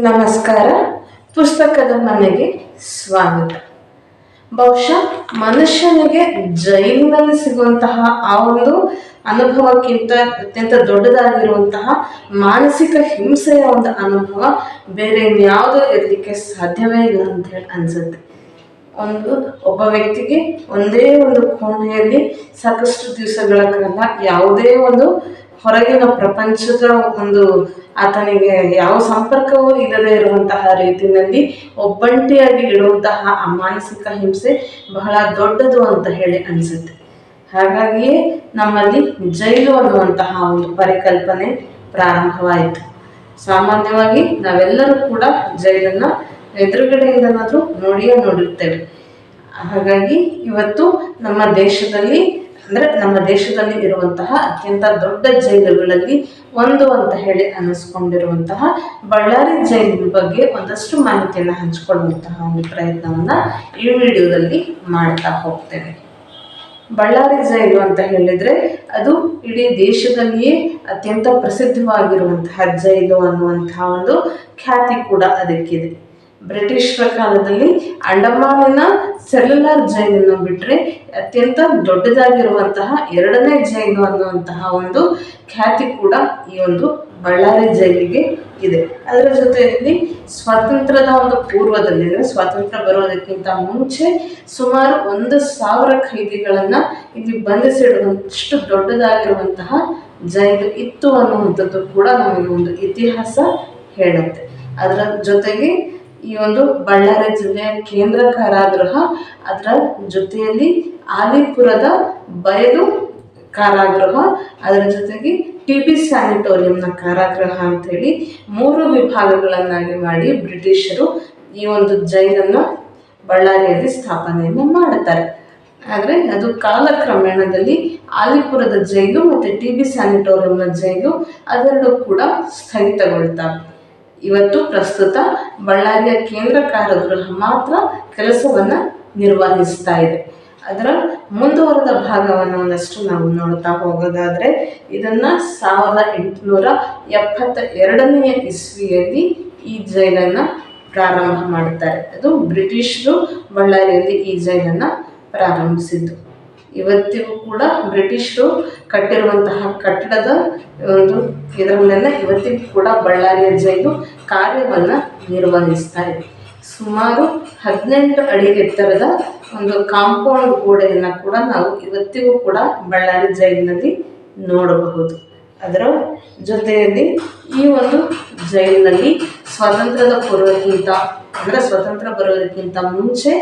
ನಮಸ್ಕಾರ. ಪುಸ್ತಕದ ಮನೆಗೆ ಸ್ವಾಗತ. ಬಹುಶಃ ಮನುಷ್ಯನಿಗೆ ಜೈಲಿನಲ್ಲಿ ಸಿಗುವಂತಹ ಆ ಒಂದು ಅನುಭವಕ್ಕಿಂತ ಅತ್ಯಂತ ದೊಡ್ಡದಾಗಿರುವಂತಹ ಮಾನಸಿಕ ಹಿಂಸೆಯ ಒಂದು ಅನುಭವ ಬೇರೆ ಇನ್ಯಾವುದೂ ಇರಲಿಕ್ಕೆ ಸಾಧ್ಯವೇ ಇಲ್ಲ ಅಂತ ಹೇಳಿ ಅನ್ಸುತ್ತೆ. ಒಂದು ಒಬ್ಬ ವ್ಯಕ್ತಿಗೆ ಒಂದೇ ಒಂದು ಕೋಣೆಯಲ್ಲಿ ಸಾಕಷ್ಟು ದಿವಸಗಳ ಕಾಲ ಯಾವುದೇ ಒಂದು ಹೊರಗಿನ ಪ್ರಪಂಚದ ಒಂದು ಆತನಿಗೆ ಯಾವ ಸಂಪರ್ಕವೂ ಇಲ್ಲದೆ ಇರುವಂತಹ ರೀತಿಯಲ್ಲಿ ಒಬ್ಬಂಟಿಯಾಗಿ ಇಡುವಂತಹ ಆ ಮಾನಸಿಕ ಹಿಂಸೆ ಬಹಳ ದೊಡ್ಡದು ಅಂತ ಹೇಳಿ ಅನಿಸುತ್ತೆ. ಹಾಗಾಗಿಯೇ ನಮ್ಮಲ್ಲಿ ಜೈಲು ಅನ್ನುವಂತಹ ಒಂದು ಪರಿಕಲ್ಪನೆ ಪ್ರಾರಂಭವಾಯಿತು. ಸಾಮಾನ್ಯವಾಗಿ ನಾವೆಲ್ಲರೂ ಕೂಡ ಜೈಲನ್ನು ಎದುರುಗಡೆಯಿಂದನಾದರೂ ನೋಡಿಯೇ ನೋಡಿರ್ತೇವೆ. ಹಾಗಾಗಿ ಇವತ್ತು ನಮ್ಮ ದೇಶದಲ್ಲಿ ಅಂದರೆ ನಮ್ಮ ದೇಶದಲ್ಲಿ ಇರುವಂತಹ ಅತ್ಯಂತ ದೊಡ್ಡ ಜೈಲುಗಳಲ್ಲಿ ಒಂದು ಅಂತ ಹೇಳಿ ಅನಿಸ್ಕೊಂಡಿರುವಂತಹ ಬಳ್ಳಾರಿ ಜೈಲಿನ ಬಗ್ಗೆ ಒಂದಷ್ಟು ಮಾಹಿತಿಯನ್ನು ಹಂಚಿಕೊಳ್ಳುವಂತಹ ಒಂದು ಪ್ರಯತ್ನವನ್ನು ಈ ವಿಡಿಯೋದಲ್ಲಿ ಮಾಡ್ತಾ ಹೋಗ್ತೇನೆ ಬಳ್ಳಾರಿ ಜೈಲು ಅಂತ ಹೇಳಿದ್ರೆ ಅದು ಇಡೀ ದೇಶದಲ್ಲಿಯೇ ಅತ್ಯಂತ ಪ್ರಸಿದ್ಧವಾಗಿರುವಂತಹ ಜೈಲು ಅನ್ನುವಂತಹ ಒಂದು ಖ್ಯಾತಿ ಕೂಡ ಅದಕ್ಕಿದೆ. ಬ್ರಿಟಿಷರ ಕಾಲದಲ್ಲಿ ಅಂಡಮಾನಿನ ಸೆಲ್ಯುಲರ್ ಜೈನನ್ನು ಬಿಟ್ಟರೆ ಅತ್ಯಂತ ದೊಡ್ಡದಾಗಿರುವಂತಹ ಎರಡನೇ ಜೈನು ಅನ್ನುವಂತಹ ಒಂದು ಖ್ಯಾತಿ ಕೂಡ ಈ ಒಂದು ಬಳ್ಳಾರಿ ಜೈಲಿಗೆ ಇದೆ. ಅದರ ಜೊತೆಯಲ್ಲಿ ಸ್ವಾತಂತ್ರ್ಯದ ಒಂದು ಪೂರ್ವದಲ್ಲಿ, ಅಂದರೆ ಸ್ವಾತಂತ್ರ್ಯ ಬರೋದಕ್ಕಿಂತ ಮುಂಚೆ ಸುಮಾರು ಒಂದು ಸಾವಿರ ಖೈದಿಗಳನ್ನು ಇಲ್ಲಿ ಬಂಧಿಸಿಡುವಷ್ಟು ದೊಡ್ಡದಾಗಿರುವಂತಹ ಜೈಲು ಇತ್ತು ಅನ್ನುವಂಥದ್ದು ಕೂಡ ನಮಗೆ ಒಂದು ಇತಿಹಾಸ ಹೇಳುತ್ತೆ. ಅದರ ಜೊತೆಗೆ ಈ ಒಂದು ಬಳ್ಳಾರಿ ಜಿಲ್ಲೆಯ ಕೇಂದ್ರ ಕಾರಾಗೃಹ ಅದರ ಜೊತೆಯಲ್ಲಿ ಆಲಿಪುರದ ಬಯಲು ಕಾರಾಗೃಹ, ಅದರ ಜೊತೆಗೆ ಟಿ ಬಿ ಸ್ಯಾನಿಟೋರಿಯಂನ ಕಾರಾಗೃಹ ಅಂತೇಳಿ ಮೂರು ವಿಭಾಗಗಳನ್ನಾಗಿ ಮಾಡಿ ಬ್ರಿಟಿಷರು ಈ ಒಂದು ಜೈಲನ್ನು ಬಳ್ಳಾರಿಯಲ್ಲಿ ಸ್ಥಾಪನೆಯನ್ನು ಮಾಡುತ್ತಾರೆ ಆದರೆ ಅದು ಕಾಲಕ್ರಮೇಣದಲ್ಲಿ ಆಲಿಪುರದ ಜೈಲು ಮತ್ತು ಟಿ ಬಿ ಸ್ಯಾನಿಟೋರಿಯಂನ ಜೈಲು ಅದೆರಡೂ ಕೂಡ ಸ್ಥಗಿತಗೊಳ್ತವೆ ಇವತ್ತು ಪ್ರಸ್ತುತ ಬಳ್ಳಾರಿಯ ಕೇಂದ್ರ ಕಾರಾಗೃಹ ಮಾತ್ರ ಕೆಲಸವನ್ನು ನಿರ್ವಹಿಸ್ತಾ ಇದೆ. ಅದರ ಮುಂದುವರೆದ ಭಾಗವನ್ನು ಒಂದಷ್ಟು ನಾವು ನೋಡ್ತಾ ಹೋಗೋದಾದರೆ, ಇದನ್ನು ಸಾವಿರದ ಎಂಟುನೂರ ಎಪ್ಪತ್ತ ಎರಡನೆಯ ಇಸ್ವಿಯಲ್ಲಿ ಈ ಜೈಲನ್ನು ಪ್ರಾರಂಭ ಮಾಡುತ್ತಾರೆ ಅದು ಬ್ರಿಟಿಷರು ಬಳ್ಳಾರಿಯಲ್ಲಿ ಈ ಜೈಲನ್ನು ಪ್ರಾರಂಭಿಸಿದ್ದು. ಇವತ್ತಿಗೂ ಕೂಡ ಬ್ರಿಟಿಷರು ಕಟ್ಟಿರುವಂತಹ ಕಟ್ಟಡದ ಒಂದು ಇದರಲ್ಲೆಲ್ಲ ಇವತ್ತಿಗೂ ಕೂಡ ಬಳ್ಳಾರಿಯ ಜೈಲು ಕಾರ್ಯವನ್ನು ನಿರ್ವಹಿಸ್ತಾ ಇದೆ. ಸುಮಾರು ಹದಿನೆಂಟು ಅಡಿ ಎತ್ತರದ ಒಂದು ಕಾಂಪೌಂಡ್ ಗೋಡೆಯನ್ನು ಕೂಡ ನಾವು ಇವತ್ತಿಗೂ ಕೂಡ ಬಳ್ಳಾರಿ ಜೈಲಿನಲ್ಲಿ ನೋಡಬಹುದು. ಅದರ ಜೊತೆಯಲ್ಲಿ ಈ ಒಂದು ಜೈಲಿನಲ್ಲಿ ಸ್ವಾತಂತ್ರ್ಯದ ಪೂರ್ವಕ್ಕಿಂತ, ಅಂದರೆ ಸ್ವತಂತ್ರ ಬರೋದಕ್ಕಿಂತ ಮುಂಚೆ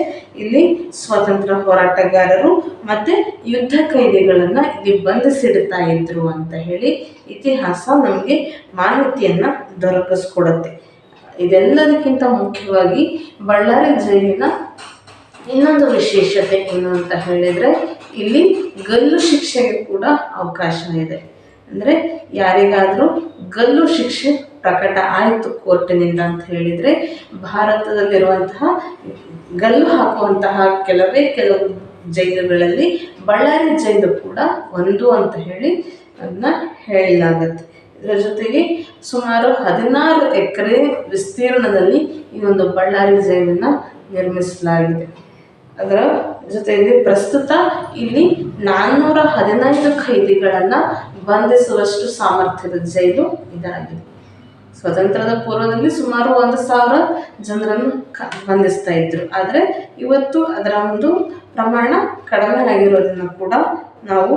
ಇಲ್ಲಿ ಸ್ವಾತಂತ್ರ್ಯ ಹೋರಾಟಗಾರರು ಮತ್ತು ಯುದ್ಧ ಕೈದಿಗಳನ್ನು ಇಲ್ಲಿ ಬಂಧಿಸಿಡ್ತಾ ಇದ್ರು ಅಂತ ಹೇಳಿ ಇತಿಹಾಸ ನಮಗೆ ಮಾಹಿತಿಯನ್ನು ದೊರಕಿಸ್ಕೊಡುತ್ತೆ. ಇದೆಲ್ಲದಕ್ಕಿಂತ ಮುಖ್ಯವಾಗಿ ಬಳ್ಳಾರಿ ಜೈಲಿನ ಇನ್ನೊಂದು ವಿಶೇಷತೆ ಏನು ಅಂತ ಹೇಳಿದರೆ ಇಲ್ಲಿ ಗಲ್ಲು ಶಿಕ್ಷೆಗೆ ಕೂಡ ಅವಕಾಶ ಇದೆ. ಅಂದರೆ ಯಾರಿಗಾದರೂ ಗಲ್ಲು ಶಿಕ್ಷೆ ಪ್ರಕಟ ಆಯಿತು ಕೋರ್ಟಿನಿಂದ ಅಂತ ಹೇಳಿದರೆ ಭಾರತದಲ್ಲಿರುವಂತಹ ಗಲ್ಲು ಹಾಕುವಂತಹ ಕೆಲವೇ ಕೆಲವು ಜೈಲುಗಳಲ್ಲಿ ಬಳ್ಳಾರಿ ಜೈಲು ಕೂಡ ಒಂದು ಅಂತ ಹೇಳಿ ಅದನ್ನ ಹೇಳಲಾಗತ್ತೆ. ಇದರ ಜೊತೆಗೆ ಸುಮಾರು ಹದಿನಾರು ಎಕರೆ ವಿಸ್ತೀರ್ಣದಲ್ಲಿ ಈ ಒಂದು ಬಳ್ಳಾರಿ ಜೈಲನ್ನು ನಿರ್ಮಿಸಲಾಗಿದೆ. ಅದರ ಜೊತೆಯಲ್ಲಿ ಪ್ರಸ್ತುತ ಇಲ್ಲಿ ನಾನ್ನೂರ ಹದಿನೈದು ಖೈದಿಗಳನ್ನು ಬಂಧಿಸುವಷ್ಟು ಸಾಮರ್ಥ್ಯದ ಜೈಲು ಇದಾಗಿದೆ. ಸ್ವತಂತ್ರದ ಪೂರ್ವದಲ್ಲಿ ಸುಮಾರು ಒಂದು ಸಾವಿರ ಜನರನ್ನು ಕ, ಬಂಧಿಸ್ತಾ ಇದ್ರು. ಆದರೆ ಇವತ್ತು ಅದರ ಒಂದು ಪ್ರಮಾಣ ಕಡಿಮೆ ಆಗಿರೋದನ್ನು ಕೂಡ ನಾವು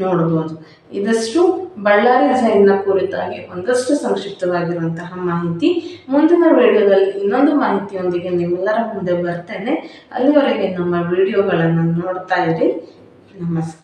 ನೋಡ್ಬೋದು ಇದಷ್ಟು ಬಳ್ಳಾರಿ ಜೈನ್ನ ಕುರಿತಾಗಿ ಒಂದಷ್ಟು ಸಂಕ್ಷಿಪ್ತವಾಗಿರುವಂತಹ ಮಾಹಿತಿ. ಮುಂದಿನ ವಿಡಿಯೋದಲ್ಲಿ ಇನ್ನೊಂದು ಮಾಹಿತಿಯೊಂದಿಗೆ ನಿಮ್ಮೆಲ್ಲರ ಮುಂದೆ ಬರ್ತೇನೆ. ಅಲ್ಲಿವರೆಗೆ ನಮ್ಮ ವಿಡಿಯೋಗಳನ್ನು ನೋಡ್ತಾ ಇರಿ. ನಮಸ್ಕಾರ.